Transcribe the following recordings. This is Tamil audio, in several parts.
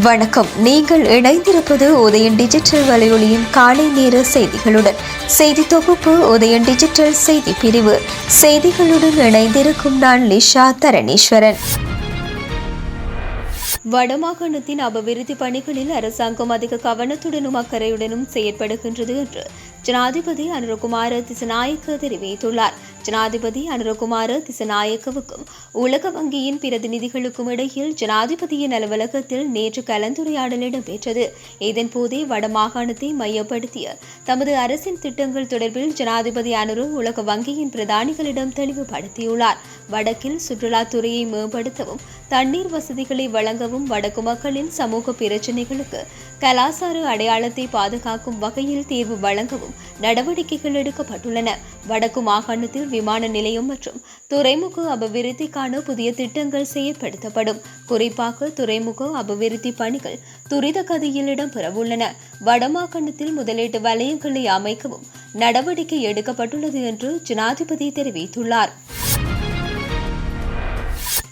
வணக்கம். நீங்கள் இணைந்திருப்பது உதயன் டிஜிட்டல் வலையொலியின் காலை நேர செய்திகளுடன். செய்தி தொகுப்பு உதயன் டிஜிட்டல் செய்தி பிரிவு. செய்திகளுடன் இணைந்திருக்கும் நான் லிஷா தரணீஸ்வரன். வடமாகாணத்தின் அபிவிருத்தி பணிகளில் அரசாங்கம் அதிக கவனத்துடனும் அக்கறையுடனும் செயற்படுகின்றது என்று ஜனாதிபதி அனுரகுமார திசநாயக்க தெரிவித்துள்ளார். ஜனாதிபதி அனுரகுமார திசநாயக்கவுக்கும் உலக வங்கியின் பிரதிநிதிகளுக்கும் இடையில் ஜனாதிபதியின் அலுவலகத்தில் நேற்று கலந்துரையாடல் இடம்பெற்றது. இதன்போதே வடமாகாணத்தை மையப்படுத்திய தமது அரசின் திட்டங்கள் தொடர்பில் ஜனாதிபதி அனுரு உலக வங்கியின் பிரதானிகளிடம் தெளிவுபடுத்தியுள்ளார். வடக்கில் சுற்றுலாத்துறையை மேம்படுத்தவும் தண்ணீர் வசதிகளை வழங்கவும் வடக்கு மக்களின் சமூக பிரச்சினைகளுக்கு கலாசார அடையாளத்தை பாதுகாக்கும் வகையில் தீர்வு வழங்கவும் நடவடிக்கைகள் எடுக்கப்பட்டுள்ளன. வடக்கு மாகாணத்தில் விமான நிலையம் மற்றும் துறைமுக அபிவிருத்திக்கான புதிய திட்டங்கள் செயற்படுத்தப்படும். குறிப்பாக துறைமுக அபிவிருத்தி பணிகள் துரித கதியில் இடம்பெறவுள்ளன. வடமாகாணத்தில் முதலீட்டு வலயங்களை அமைக்கவும் நடவடிக்கை எடுக்கப்பட்டுள்ளது என்று ஜனாதிபதி தெரிவித்துள்ளார்.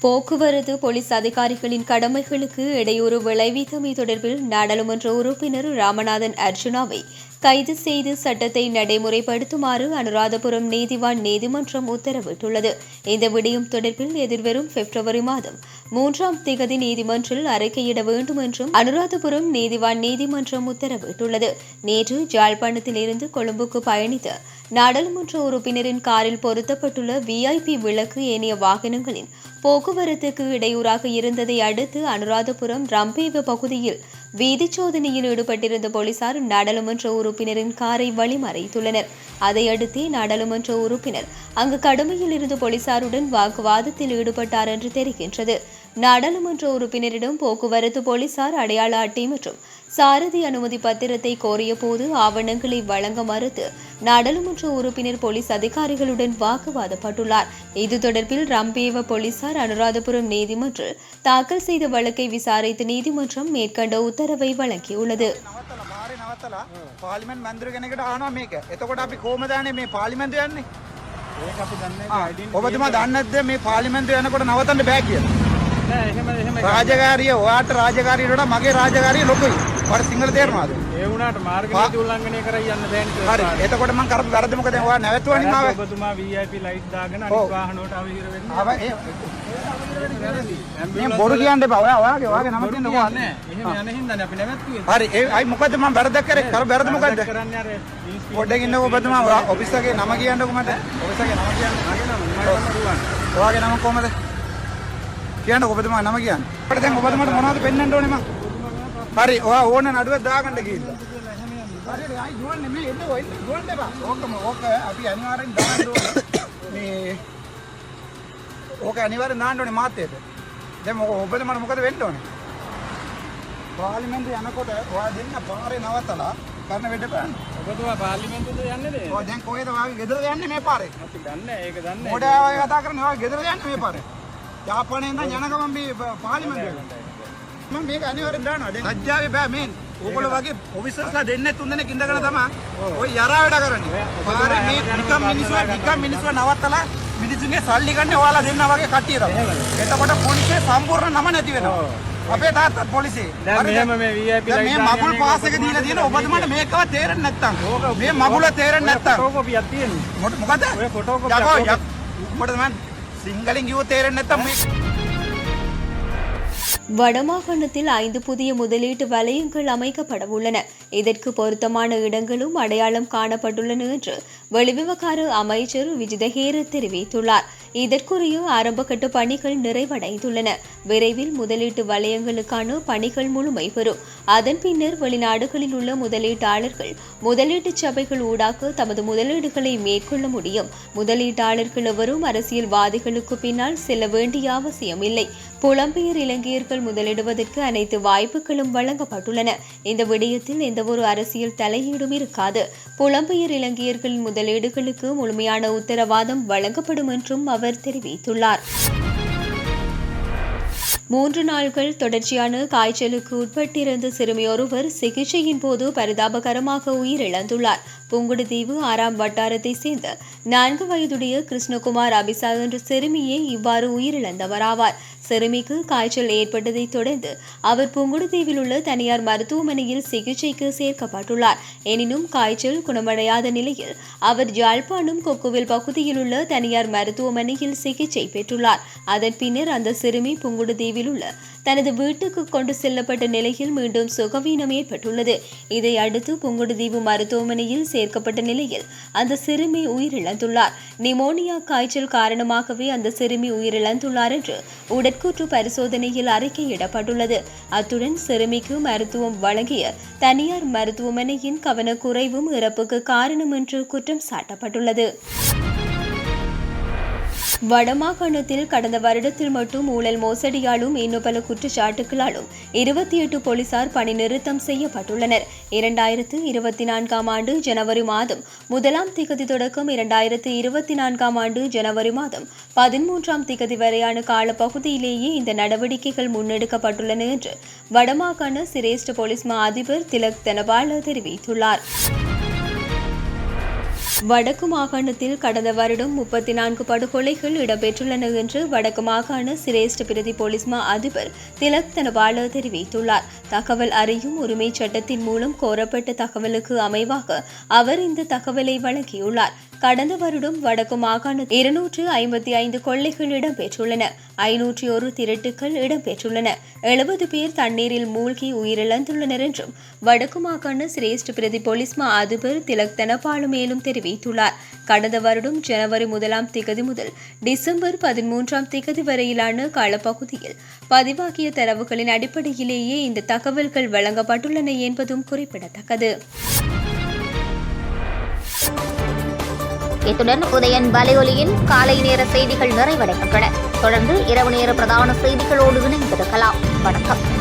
போக்குவரத்து போலீஸ் அதிகாரிகளின் கடமைகளுக்கு இடையூறு விளைவித்தமை தொடர்பில் நாடாளுமன்ற உறுப்பினர் ராமநாதன் அர்ஜுனாவை கைது செய்து சட்டத்தை நடைமுறைப்படுத்துமாறு அனுராதபுரம் நீதிவான் நீதிமன்றம் உத்தரவிட்டுள்ளது. இந்த விடயம் தொடர்பில் எதிர்வரும் பிப்ரவரி மாதம் மூன்றாம் திகதி நீதிமன்றில் அறிக்கையிட வேண்டும் என்றும் அனுராதபுரம் நீதிவான் நீதிமன்றம் உத்தரவிட்டுள்ளது. நேற்று ஜாழ்ப்பாணத்திலிருந்து கொழும்புக்கு பயணித்த நாடாளுமன்ற உறுப்பினரின் காரில் பொருத்தப்பட்டுள்ள விஐபி விளக்கு ஏனைய வாகனங்களின் போக்குவரத்துக்கு இடையூறாக இருந்ததை அடுத்து அனுராதபுரம் ரம்பேவ பகுதியில் வீதி சோதனையில் ஈடுபட்டிருந்த போலீசார் நாடாளுமன்ற உறுப்பினரின் காரை வழிமறைத்துள்ளனர். அதையடுத்தே நாடாளுமன்ற உறுப்பினர் அங்கு கடுமையில் இருந்த போலீசாருடன் வாக்குவாதத்தில் ஈடுபட்டார் என்று தெரிகின்றது. நாடாளுமன்ற உறுப்பினரிடம் போக்குவரத்து போலீசார் அடையாள அட்டை மற்றும் சாரதி அனுமதி பத்திரத்தை கோரிய போது ஆவணங்களை வழங்க மறுத்து நாடாளுமன்ற உறுப்பினர் போலீஸ் அதிகாரிகளுடன் வாக்குவாதப்பட்டுள்ளார் இது தொடர்பில் ரம்பேவ போலீசார் அனுராதபுரம் நீதிமன்றில் தாக்கல் செய்த வழக்கை விசாரித்த நீதிமன்றம் மேற்கண்ட உத்தரவை வழங்கியுள்ளது නවත්තලා මාරේ නවත්තලා පාර්ලිමේන්තු මන්ත්‍රී කෙනෙකුට අහනවා මේක. එතකොට අපි කොහමද යන්නේ මේ පාර්ලිමේන්තු යන්නේ? ඒක අපි දන්නේ ආ, නැහැ. identity ඔබතුමා දන්නේ නැද්ද මේ පාර්ලිමේන්තු යනකොට නවත්තන්න බෑ කියලා? රාජකාරිය ඔයාට රාජකාරියට වඩා මගේ රාජකාරිය ලොකුයි. ඔයාට සිංහල තේරෙනවද? ඒ වුණාට මාර්ග නීති උල්ලංඝනය කරයි යන්න බෑනේ හරි. එතකොට මම කරපු වැරද්ද මොකද? ඔයා නැවතුවනේ මාව. ඔබතුමා VIP ලයිට් දාගෙන. අනිත් වාහනවලට අවහිර වෙන්න ආව ඒ මේ බොරු කියන්න එපා. ඔයා ඔයාගේ ඔයාගේ නම කියන්න කියන්නේ ඔයා. එහෙම යන හින්දානේ අපි නැවැත්තුවේ හරි. ඒ අයි මොකද්ද මම වැරද්දක් කරේ? කර වැරද්ද මොකද්ද? කරන්නේ අර පොඩ්ඩක් ඉන්නකෝ ඔබතුමා. ඔෆිස් එකේ නම කියන්නකෝ මට. ඔෆිස් එකේ නම කියන්න. ඔයාගේ නම කොහමද? කියන්න ඔබතුමා නම කියන්න. අපිට දැන් ඔබතුමාට මොනවද පෙන්වන්න ඕනේ මම? හරි ඔයා ඕන නඩුවක් දාගන්න ගිහිල්ලා. හරි ආයි දුවන්නේ මේ එන්න ඔය දුවන්න එපා. ඕකම ඕක අපි අනිවාර්යෙන් දාන්න ඕනේ. මේ ඕක අනිවාර්යෙන් දාන්න ඕනේ මාත්‍යයට. දැන් මොක ඔබතුමාට මොකද වෙන්න ඕනේ? පාර්ලිමේන්තුව යනකොට ඔයා දෙන්න පාරේ නවත්තලා කරන වැඩ බලන්න. ඔබතුමා පාර්ලිමේන්තුවද යන්නේ නේ ඔය දැන් කොහෙද ඔයාගේ ගෙදර යන්නේ මේ පාරේ? අපි දන්නේ ඒක දන්නේ මොඩ අය කතා කරන්නේ ඔයා ගෙදර යන්නේ මේ පාරේ. යාපනයේ ඉඳන් යන ගමන් මේ පාර්ලිමේන්තුවට. මම මේක අනිවාර්යෙන් දානවා. දැන් ලැජ්ජාවේ බෑ මේන්. ඕගොල්ලෝ වගේ ඔෆිසර්ස්ලා දෙන්නේ තුන් දෙනෙක් ඉඳගෙන තමයි ඔය යරා වැඩ කරන්නේ. පාරේ මේ නිකම් මිනිස්සු නිකම් මිනිස්සු නවත්තලා මිනිස්සුන්ගේ සල්ලි ගන්න ඔයාලා දෙන්නා වගේ කට්ටිය තමයි. එතකොට පොලිසිය සම්පූර්ණ නම නැති වෙනවා. අපේ තාත්තත් පොලිසිය. මෙහෙම මේ VIP දැන් මේ මගුල් පාස් එක දීලා තියෙන ඔබතුමාට මේකවත් තේරෙන්නේ නැත්තම්. මේ මගුල තේරෙන්නේ නැත්තම්. ෆොටෝකෝපියක් තියෙන්නේ මොකද? ඔය ෆොටෝකෝපියක් යකෝ යක් මොකද මන් සිංහලෙන් කිව්ව තේරෙන්නේ නැත්තම් මේ வடமாகாணத்தில் ஐந்து புதிய முதலீட்டு வலயங்கள் அமைக்கப்பட உள்ளன இதற்கு பொருத்தமான இடங்களும் அடையாளம் காணப்பட்டுள்ளன என்று வெளிவிவகார அமைச்சர் விஜிதஹேர தெரிவித்துள்ளார் இதற்குரிய ஆரம்பகட்ட பணிகள் நிறைவடைந்துள்ளன. விரைவில் முதலீட்டு வலயங்களுக்கான பணிகள் முழுமை பெறும். அதன் பின்னர் வெளிநாடுகளில் உள்ள முதலீட்டாளர்கள் முதலீட்டு சபைகள் ஊடாக தமது முதலீடுகளை மேற்கொள்ள முடியும். முதலீட்டாளர்கள் எவரும் அரசியல்வாதிகளுக்கு பின்னால் செல்ல வேண்டிய அவசியமில்லை புலம்பெயர் இலங்கையர்கள் முதலிடுவதற்கு அனைத்து வாய்ப்புகளும் வழங்கப்பட்டுள்ளன. இந்த விடயத்தில் எந்தவொரு அரசியல் தலையீடும் இருக்காது. புலம்பெயர் இலங்கையர்களின் முதலீடுகளுக்கு முழுமையான உத்தரவாதம் வழங்கப்படும் என்றும் அவர் தெரிவித்துள்ளார். மூன்று நாள்கள் தொடர்ச்சியான காய்ச்சலுக்கு உட்பட்டிருந்த சிறுமியொருவர் சிகிச்சையின் போது பரிதாபகரமாக உயிரிழந்துள்ளார். புங்குடுதீவு ஆறாம் வட்டாரத்தை சேர்ந்த நான்கு வயதுடைய கிருஷ்ணகுமார் அபிசா என்ற சிறுமியே இவ்வாறு உயிரிழந்தவராவார். சிறுமிக்கு காய்ச்சல் ஏற்பட்டதை தொடர்ந்து அவர் புங்குடுதீவில் உள்ள தனியார் மருத்துவமனையில் சிகிச்சைக்கு சேர்க்கப்பட்டுள்ளார். எனினும் காய்ச்சல் குணமடையாத நிலையில் அவர் யாழ்ப்பாணம் கொக்குவில் பகுதியில் உள்ள தனியார் மருத்துவமனையில் சிகிச்சை பெற்றுள்ளார். அதன் பின்னர் அந்த சிறுமி புங்குடுதீவில் உள்ள தனது வீட்டுக்கு கொண்டு செல்லப்பட்ட நிலையில் மீண்டும் சுகவீனம் ஏற்பட்டுள்ளது. இதை அடுத்து புங்குடுதீவு மருத்துவமனையில் சேர்க்கப்பட்ட நிலையில் அந்த சிறுமி உயிரிழந்துள்ளார். நிமோனியா காய்ச்சல் காரணமாகவே அந்த சிறுமி உயிரிழந்துள்ளார் என்று உடற்கூற்று பரிசோதனையில் அறிக்கையிடப்பட்டுள்ளது. அத்துடன் சிறுமிக்கு மருத்துவம் வழங்கிய தனியார் மருத்துவமனையின் கவனக்குறைவும் இறப்புக்கு காரணம் என்று குற்றம் சாட்டப்பட்டுள்ளது. வடமாகாணத்தில் கடந்த வருடத்தில் மட்டும் ஊழல் மோசடியாலும் இன்னும் பல குற்றச்சாட்டுகளாலும் இருபத்தி எட்டு போலீசார் பணி நிறுத்தம் செய்யப்பட்டுள்ளனர். இரண்டாயிரத்து இருபத்தி நான்காம் ஆண்டு ஜனவரி மாதம் முதலாம் திகதி தொடக்கம் இரண்டாயிரத்து இருபத்தி நான்காம் ஆண்டு ஜனவரி மாதம் பதிமூன்றாம் திகதி வரையான காலப்பகுதியிலேயே இந்த நடவடிக்கைகள் முன்னெடுக்கப்பட்டுள்ளன என்று வடமாகாண சிரேஷ்ட போலீஸ் மா அதிபர் திலக் தனபால தெரிவித்துள்ளார். வடக்கு மாகாணத்தில் கடந்த வருடம் முப்பத்தி நான்கு படுகொலைகள் இடம்பெற்றுள்ளன என்று வடக்கு மாகாண சிரேஷ்ட பிரதி போலீஸ் மா அதிபர் திலக் தனபால தெரிவித்துள்ளார். தகவல் அறியும் உரிமை சட்டத்தின் மூலம் கோரப்பட்ட தகவலுக்கு அமைவாக அவர் இந்த தகவலை வழங்கியுள்ளார். கடந்த வருடம் வடக்கு மாகாண இருநூற்று ஐம்பத்தி ஐந்து கொள்ளைகள் இடம்பெற்றுள்ளன. ஐநூற்றி ஒரு திருட்டுக்கள் இடம்பெற்றுள்ளன. எழுபது பேர் தண்ணீரில் மூழ்கி உயிரிழந்துள்ளனர் என்றும் வடக்கு மாகாண சிரேஷ்ட பிரதி போலீஸ் மா அதிபர் திலக் தனபாலு மேலும் தெரிவித்துள்ளார். கடந்த வருடம் ஜனவரி முதலாம் திகதி முதல் டிசம்பர் பதிமூன்றாம் திகதி வரையிலான காலப்பகுதியில் பதிவாகிய தரவுகளின் அடிப்படையிலேயே இந்த தகவல்கள் வழங்கப்பட்டுள்ளன என்பதும் குறிப்பிடத்தக்கது. இத்துடன் உதயன் வலையொலியின் காலை நேர செய்திகள் நிறைவடைகின்றன. தொடர்ந்து இரவு நேர பிரதான செய்திகளோடு இணைந்திருக்கலாம். வணக்கம்.